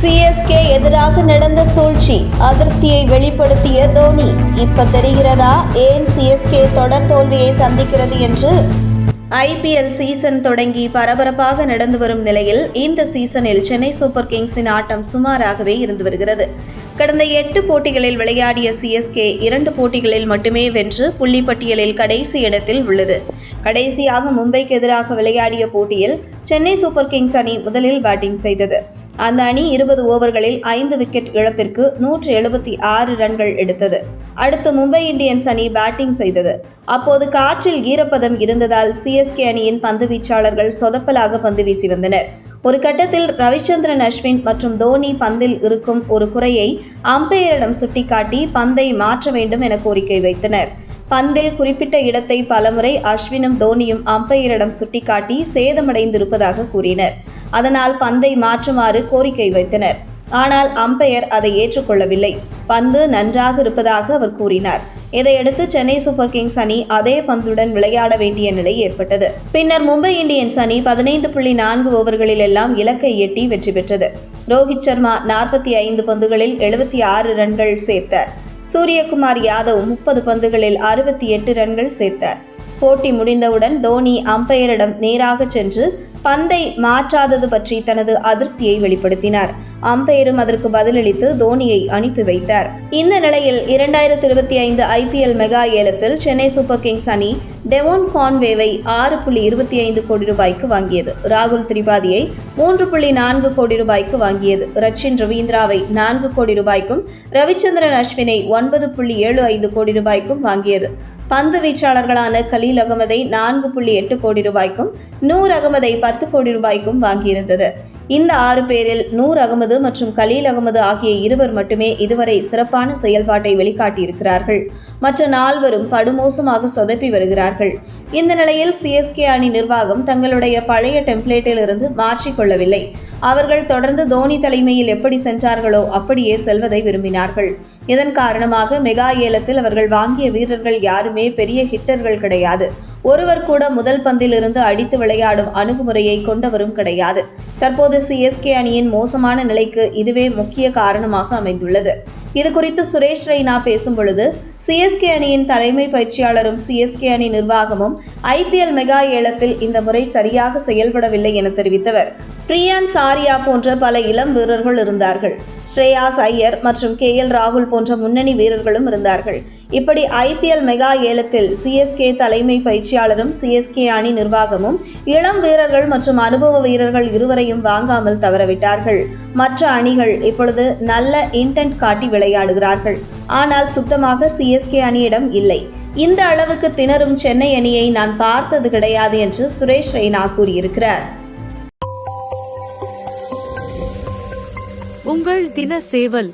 CSK எதிராக நடந்த சூழ்ச்சி அதிருப்தியை வெளிப்படுத்திய தோனி இப்ப தெரிகிறதா? ஏன் சிஎஸ்கே தொடர் தோல்வியை சந்திக்கிறது என்று? ஐபிஎல் சீசன் தொடங்கி பரபரப்பாக நடந்து வரும் நிலையில் இந்த சீசனில் சென்னை சூப்பர் கிங்ஸின் ஆட்டம் சுமாராகவே இருந்து வருகிறது. கடந்த எட்டு போட்டிகளில் விளையாடிய சிஎஸ்கே இரண்டு போட்டிகளில் மட்டுமே வென்று புள்ளிப்பட்டியலில் கடைசி இடத்தில் உள்ளது. கடைசியாக மும்பைக்கு எதிராக விளையாடிய போட்டியில் சென்னை சூப்பர் கிங்ஸ் அணி முதலில் பேட்டிங் செய்தது. அந்த அணி இருபது ஓவர்களில் ஐந்து விக்கெட் இழப்பிற்கு நூற்று எழுபத்தி ஆறு ரன்கள் எடுத்தது. அடுத்து மும்பை இந்தியன்ஸ் அணி பேட்டிங் செய்தது. அப்போது காற்றில் ஈரப்பதம் இருந்ததால் சிஎஸ்கே அணியின் பந்து வீச்சாளர்கள் சொதப்பலாக பந்து வீசி வந்தனர் ஒரு கட்டத்தில் ரவிச்சந்திரன் அஸ்வின் மற்றும் தோனி பந்தில் இருக்கும் ஒரு குறையை அம்பையரிடம் சுட்டிக்காட்டி பந்தை மாற்ற வேண்டும் என கோரிக்கை வைத்தனர். பந்தில் குறிப்பிட்ட இடத்தை பலமுறை அஸ்வினும் தோனியும் அம்பையரிடம் சுட்டிக்காட்டி சேதமடைந்திருப்பதாக கூறினர். அதனால் பந்தை மாற்றுமாறு கோரிக்கை வைத்தனர். ஆனால் அம்பையர் அதை ஏற்றுக்கொள்ளவில்லை. பந்து நன்றாக இருப்பதாக அவர் கூறினார். இதையடுத்து சென்னை சூப்பர் கிங்ஸ் அணி அதே பந்துடன் விளையாட வேண்டிய நிலை ஏற்பட்டது. பின்னர் மும்பை இந்தியன்ஸ் அணி பதினைந்து புள்ளி நான்கு ஓவர்களில் எல்லாம் இலக்கை எட்டி வெற்றி பெற்றது. ரோஹித் சர்மா நாற்பத்தி ஐந்து பந்துகளில் எழுபத்தி ஆறு ரன்கள் சேர்த்தார். சூரியகுமார் யாதவ் முப்பது பந்துகளில் அறுபத்தி எட்டு ரன்கள் சேர்த்தார். போட்டி முடிந்தவுடன் தோனி அம்பையரிடம் நேராக சென்று பந்தை மாற்றாதது பற்றி தனது அதிருப்தியை வெளிப்படுத்தினார். அம்பையரும் அதற்கு பதிலளித்து தோனியை அனுப்பி வைத்தார். இந்த நிலையில் இரண்டாயிரத்தி இருபத்தி ஐந்து ஐபிஎல் மெகா ஏலத்தில் சென்னை சூப்பர் கிங்ஸ் அணி டெவோன் கான்வேவை ஆறு புள்ளி இருபத்தி ஐந்து கோடி ரூபாய்க்கு வாங்கியது. ராகுல் திரிபாதியை மூன்று புள்ளி நான்கு கோடி ரூபாய்க்கு வாங்கியது. ரச்சின் ரவீந்திராவை நான்கு கோடி ரூபாய்க்கும் ரவிச்சந்திரன் அஸ்வினை ஒன்பது புள்ளி ஏழு ஐந்து கோடி ரூபாய்க்கும் வாங்கியது. பந்து வீச்சாளர்களான கலீல் அகமதை நான்கு புள்ளி எட்டு கோடி ரூபாய்க்கும் நூர் அகமதை பத்து கோடி ரூபாய்க்கும் வாங்கியிருந்தது. இந்த ஆறு பேரில் நூர் அகமது மற்றும் கலீல் அகமது ஆகிய இருவர் மட்டுமே இதுவரை சிறப்பான செயல்பாட்டை வெளிக்காட்டியிருக்கிறார்கள். மற்ற நால்வரும் படுமோசமாக சொதப்பி வருகிறார்கள். இந்த நிலையில் சிஎஸ்கே அணி நிர்வாகம் தங்களுடைய பழைய டெம்ப்ளேட்டில் இருந்து மாற்றிக்கொள்ளவில்லை. அவர்கள் தொடர்ந்து தோனி தலைமையில் எப்படி சென்றார்களோ அப்படியே செல்வதை விரும்பினார்கள். இதன் காரணமாக மெகா ஏலத்தில் அவர்கள் வாங்கிய வீரர்கள் யாருமே பெரிய ஹிட்டர்கள் கிடையாது. ஒருவர் கூட முதல் பந்திலிருந்து அடித்து விளையாடும் அணுகுமுறையை கொண்டவரும் கிடையாது. தற்போது சிஎஸ்கே அணியின் மோசமான நிலைக்கு இதுவே முக்கிய காரணமாக அமைந்துள்ளது. இது குறித்து சுரேஷ் ரெய்னா பேசும் பொழுது சிஎஸ்கே அணியின் தலைமை பயிற்சியாளரும் சிஎஸ்கே அணி நிர்வாகமும் ஐபிஎல் மெகா ஏலத்தில் இந்த முறை சரியாக செயல்படவில்லை என தெரிவித்தவர். பிரியான் சாரியா போன்ற பல இளம் வீரர்கள் இருந்தார்கள். ஸ்ரேயாஸ் ஐயர் மற்றும் கே எல் ராகுல் போன்ற முன்னணி வீரர்களும் இருந்தார்கள். இப்படி ஐபிஎல் மெகா ஏலத்தில் சிஎஸ்கே தலைமை பயிற்சியாளரும் சிஎஸ்கே அணி நிர்வாகமும் இளம் வீரர்கள் மற்றும் அனுபவ வீரர்கள் இருவரையும் வாங்காமல் தவறவிட்டார்கள். மற்ற அணிகள் இப்பொழுது நல்ல இன்டென்ட் காட்டி விளையாடுகிறார்கள். ஆனால் சுத்தமாக சிஎஸ்கே அணியிடம் இல்லை. இந்த அளவுக்கு திணறும் சென்னை அணியை நான் பார்த்தது கிடையாது என்று சுரேஷ் ரெய்னா கூறியிருக்கிறார். உங்கள் தின சேவல்